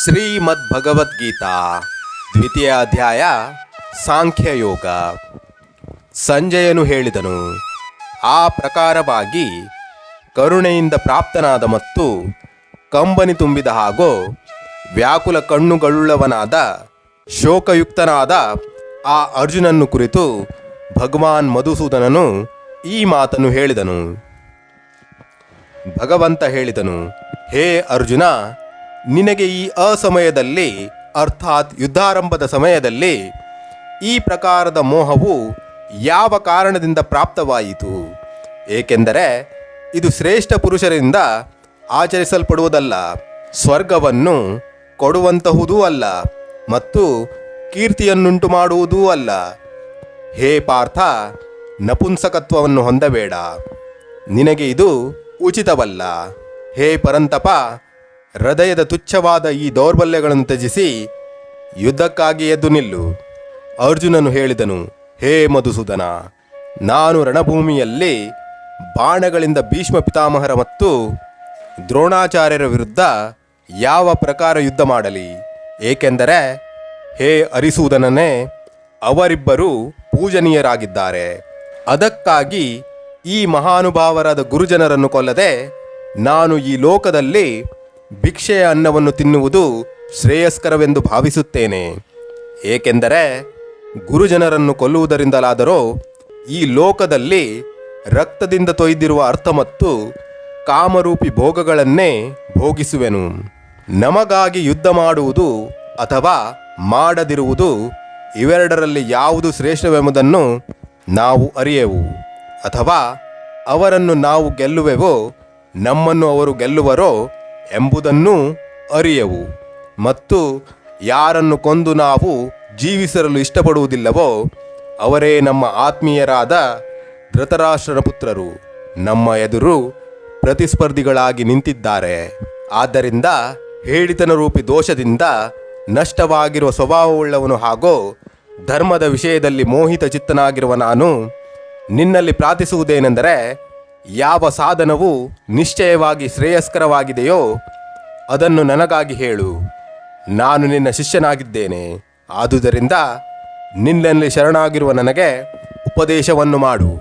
ಶ್ರೀಮದ್ ಭಗವದ್ಗೀತಾ ದ್ವಿತೀಯ ಅಧ್ಯಾಯ, ಸಾಂಖ್ಯಯೋಗ. ಸಂಜಯನು ಹೇಳಿದನು, ಆ ಪ್ರಕಾರವಾಗಿ ಕರುಣೆಯಿಂದ ಪ್ರಾಪ್ತನಾದ ಮತ್ತು ಕಂಬನಿ ತುಂಬಿದ ಹಾಗೂ ವ್ಯಾಕುಲ ಕಣ್ಣುಗಳುಳ್ಳವನಾದ ಶೋಕಯುಕ್ತನಾದ ಆ ಅರ್ಜುನನ್ನು ಕುರಿತು ಭಗವಾನ್ ಮಧುಸೂದನನು ಈ ಮಾತನ್ನು ಹೇಳಿದನು. ಭಗವಂತ ಹೇಳಿದನು, ಹೇ ಅರ್ಜುನ ನಿನಗೆ ಈ ಅಸಮಯದಲ್ಲಿ, ಅರ್ಥಾತ್ ಯುದ್ಧಾರಂಭದ ಸಮಯದಲ್ಲಿ, ಈ ಪ್ರಕಾರದ ಮೋಹವು ಯಾವ ಕಾರಣದಿಂದ ಪ್ರಾಪ್ತವಾಯಿತು? ಏಕೆಂದರೆ ಇದು ಶ್ರೇಷ್ಠ ಪುರುಷರಿಂದ ಆಚರಿಸಲ್ಪಡುವುದಲ್ಲ, ಸ್ವರ್ಗವನ್ನು ಕೊಡುವಂತಹುದೂ ಅಲ್ಲ ಮತ್ತು ಕೀರ್ತಿಯನ್ನುಂಟು ಮಾಡುವುದೂ ಅಲ್ಲ. ಹೇ ಪಾರ್ಥ, ನಪುಂಸಕತ್ವವನ್ನು ಹೊಂದಬೇಡ. ನಿನಗೆ ಇದು ಉಚಿತವಲ್ಲ. ಹೇ ಪರಂತಪ ಹೃದಯದ ತುಚ್ಛವಾದ ಈ ದೌರ್ಬಲ್ಯಗಳನ್ನು ತ್ಯಜಿಸಿ ಯುದ್ಧಕ್ಕಾಗಿ ಎದ್ದು ನಿಲ್ಲು. ಅರ್ಜುನನು ಹೇಳಿದನು, ಹೇ ಮಧುಸೂದನ, ನಾನು ರಣಭೂಮಿಯಲ್ಲಿ ಬಾಣಗಳಿಂದ ಭೀಷ್ಮ ಪಿತಾಮಹರ ಮತ್ತು ದ್ರೋಣಾಚಾರ್ಯರ ವಿರುದ್ಧ ಯಾವ ಪ್ರಕಾರ ಯುದ್ಧ ಮಾಡಲಿ? ಏಕೆಂದರೆ, ಹೇ ಅರಿಸೂದನನೇ, ಅವರಿಬ್ಬರು ಪೂಜನೀಯರಾಗಿದ್ದಾರೆ. ಅದಕ್ಕಾಗಿ ಈ ಮಹಾನುಭಾವರಾದ ಗುರುಜನರನ್ನು ಕೊಲ್ಲದೆ ನಾನು ಈ ಲೋಕದಲ್ಲಿ ಭಿಕ್ಷೆಯ ಅನ್ನವನ್ನು ತಿನ್ನುವುದು ಶ್ರೇಯಸ್ಕರವೆಂದು ಭಾವಿಸುತ್ತೇನೆ. ಏಕೆಂದರೆ ಗುರುಜನರನ್ನು ಕೊಲ್ಲುವುದರಿಂದಲಾದರೂ ಈ ಲೋಕದಲ್ಲಿ ರಕ್ತದಿಂದ ತೊಯ್ದಿರುವ ಅರ್ಥ ಮತ್ತು ಕಾಮರೂಪಿ ಭೋಗಗಳನ್ನೇ ಭೋಗಿಸುವೆನು. ನಮಗಾಗಿ ಯುದ್ಧ ಮಾಡುವುದು ಅಥವಾ ಮಾಡದಿರುವುದು ಇವೆರಡರಲ್ಲಿ ಯಾವುದು ಶ್ರೇಷ್ಠವೆಂಬುದನ್ನು ನಾವು ಅರಿಯೆವು. ಅಥವಾ ಅವರನ್ನು ನಾವು ಗೆಲ್ಲುವೆವೋ ನಮ್ಮನ್ನು ಅವರು ಗೆಲ್ಲುವರೋ ಎಂಬುದನ್ನೂ ಅರಿಯವು. ಮತ್ತು ಯಾರನ್ನು ಕೊಂದು ನಾವು ಜೀವಿಸಲು ಇಷ್ಟಪಡುವುದಿಲ್ಲವೋ, ಅವರೇ ನಮ್ಮ ಆತ್ಮೀಯರಾದ ಧೃತರಾಷ್ಟ್ರನ ಪುತ್ರರು. ನಮ್ಮ ಎದುರು ಪ್ರತಿಸ್ಪರ್ಧಿಗಳಾಗಿ ನಿಂತಿದ್ದಾರೆ. ಆದ್ದರಿಂದ ಹೇಳಿತನ ರೂಪಿ ದೋಷದಿಂದ ನಷ್ಟವಾಗಿರುವ ಸ್ವಭಾವವುಳ್ಳವನು ಹಾಗೂ ಧರ್ಮದ ವಿಷಯದಲ್ಲಿ ಮೋಹಿತ ಚಿತ್ತನಾಗಿರುವ ನಾನು ನಿನ್ನಲ್ಲಿ ಪ್ರಾರ್ಥಿಸುವುದೇನೆಂದರೆ ಯಾವ ಸಾಧನವು ನಿಶ್ಚಯವಾಗಿ ಶ್ರೇಯಸ್ಕರವಾಗಿದೆಯೋ ಅದನ್ನು ನನಗಾಗಿ ಹೇಳು. ನಾನು ನಿನ್ನ ಶಿಷ್ಯನಾಗಿದ್ದೇನೆ. ಆದುದರಿಂದ ನಿನ್ನಲ್ಲಿ ಶರಣಾಗಿರುವ ನನಗೆ ಉಪದೇಶವನ್ನು ಮಾಡು.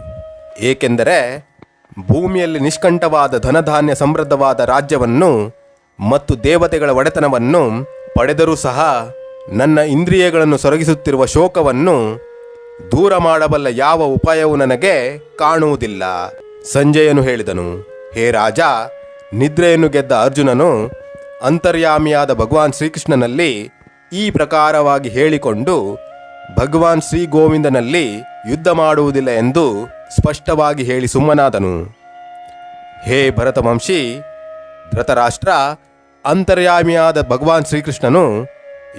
ಏಕೆಂದರೆ ಭೂಮಿಯಲ್ಲಿ ನಿಷ್ಕಂಠವಾದ ಧನಧಾನ್ಯ ಸಮೃದ್ಧವಾದ ರಾಜ್ಯವನ್ನು ಮತ್ತು ದೇವತೆಗಳ ಒಡೆತನವನ್ನು ಪಡೆದರೂ ಸಹ ನನ್ನ ಇಂದ್ರಿಯಗಳನ್ನು ಸೊರಗಿಸುತ್ತಿರುವ ಶೋಕವನ್ನು ದೂರ ಮಾಡಬಲ್ಲ ಯಾವ ಉಪಾಯವು ನನಗೆ ಕಾಣುವುದಿಲ್ಲ. ಸಂಜಯನು ಹೇಳಿದನು, ಹೇ ರಾಜ, ನಿದ್ರೆಯನ್ನು ಗೆದ್ದ ಅರ್ಜುನನು ಅಂತರ್ಯಾಮಿಯಾದ ಭಗವಾನ್ ಶ್ರೀಕೃಷ್ಣನಲ್ಲಿ ಈ ಪ್ರಕಾರವಾಗಿ ಹೇಳಿಕೊಂಡು ಭಗವಾನ್ ಶ್ರೀ ಗೋವಿಂದನಲ್ಲಿ ಯುದ್ಧ ಮಾಡುವುದಿಲ್ಲ ಎಂದು ಸ್ಪಷ್ಟವಾಗಿ ಹೇಳಿ ಸುಮ್ಮನಾದನು. ಹೇ ಭರತವಂಶಿ, ಧೃತರಾಷ್ಟ್ರ, ಅಂತರ್ಯಾಮಿಯಾದ ಭಗವಾನ್ ಶ್ರೀಕೃಷ್ಣನು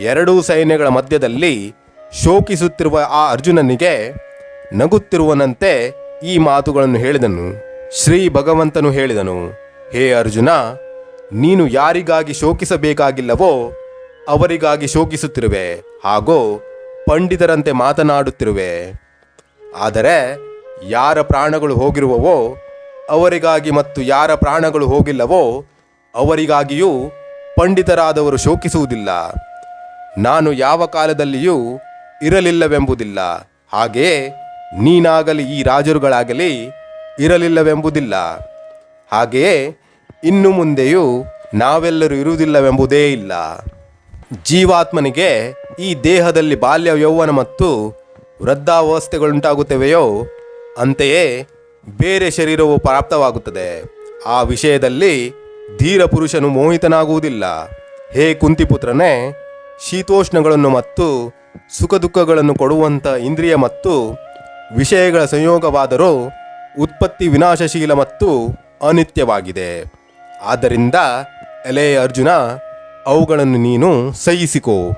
ಎರಡೂ ಸೈನ್ಯಗಳ ಮಧ್ಯದಲ್ಲಿ ಶೋಕಿಸುತ್ತಿರುವ ಆ ಅರ್ಜುನನಿಗೆ ನಗುತ್ತಿರುವನಂತೆ ಈ ಮಾತುಗಳನ್ನು ಹೇಳಿದನು. ಶ್ರೀ ಭಗವಂತನು ಹೇಳಿದನು, ಹೇ ಅರ್ಜುನ, ನೀನು ಯಾರಿಗಾಗಿ ಶೋಕಿಸಬೇಕಾಗಿಲ್ಲವೋ ಅವರಿಗಾಗಿ ಶೋಕಿಸುತ್ತಿರುವೆ, ಹಾಗೂ ಪಂಡಿತರಂತೆ ಮಾತನಾಡುತ್ತಿರುವೆ. ಆದರೆ ಯಾರ ಪ್ರಾಣಗಳು ಹೋಗಿರುವವೋ ಅವರಿಗಾಗಿ ಮತ್ತು ಯಾರ ಪ್ರಾಣಗಳು ಹೋಗಿಲ್ಲವೋ ಅವರಿಗಾಗಿಯೂ ಪಂಡಿತರಾದವರು ಶೋಕಿಸುವುದಿಲ್ಲ. ನಾನು ಯಾವ ಕಾಲದಲ್ಲಿಯೂ ಇರಲಿಲ್ಲವೆಂಬುದಿಲ್ಲ. ಹಾಗೆಯೇ ನೀನಾಗಲಿ ಈ ರಾಜರುಗಳಾಗಲಿ ಇರಲಿಲ್ಲವೆಂಬುದಿಲ್ಲ. ಹಾಗೆಯೇ ಇನ್ನು ಮುಂದೆಯೂ ನಾವೆಲ್ಲರೂ ಇರುವುದಿಲ್ಲವೆಂಬುದೇ ಇಲ್ಲ. ಜೀವಾತ್ಮನಿಗೆ ಈ ದೇಹದಲ್ಲಿ ಬಾಲ್ಯ ಯೌವನ ಮತ್ತು ವೃದ್ಧಾವಸ್ಥೆಗಳುಂಟಾಗುತ್ತವೆಯೋ, ಅಂತೆಯೇ ಬೇರೆ ಶರೀರವು ಪ್ರಾಪ್ತವಾಗುತ್ತದೆ. ಆ ವಿಷಯದಲ್ಲಿ ಧೀರ ಪುರುಷನು ಮೋಹಿತನಾಗುವುದಿಲ್ಲ. ಹೇ ಕುಂತಿಪುತ್ರನೇ, ಶೀತೋಷ್ಣಗಳನ್ನು ಮತ್ತು ಸುಖ ದುಃಖಗಳನ್ನು ಕೊಡುವಂಥ ಇಂದ್ರಿಯ ಮತ್ತು ವಿಷಯಗಳ ಸಂಯೋಗವಾದರೂ ಉತ್ಪತ್ತಿ ವಿನಾಶಶೀಲ ಮತ್ತು ಅನಿತ್ಯವಾಗಿದೆ. ಆದ್ದರಿಂದ ಎಲೆ ಅರ್ಜುನ, ಅವುಗಳನ್ನು ನೀನು ಸಹಿಸಿಕೋ.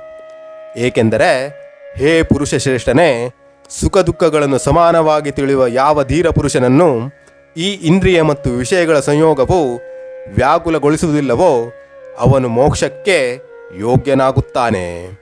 ಏಕೆಂದರೆ ಹೇ ಪುರುಷ ಶ್ರೇಷ್ಠನೇ ಸುಖ ದುಃಖಗಳನ್ನು ಸಮಾನವಾಗಿ ತಿಳಿಯುವ ಯಾವ ಧೀರ ಪುರುಷನನ್ನು ಈ ಇಂದ್ರಿಯ ಮತ್ತು ವಿಷಯಗಳ ಸಂಯೋಗವು ವ್ಯಾಕುಲಗೊಳಿಸುವುದಿಲ್ಲವೋ, ಅವನು ಮೋಕ್ಷಕ್ಕೆ ಯೋಗ್ಯನಾಗುತ್ತಾನೆ.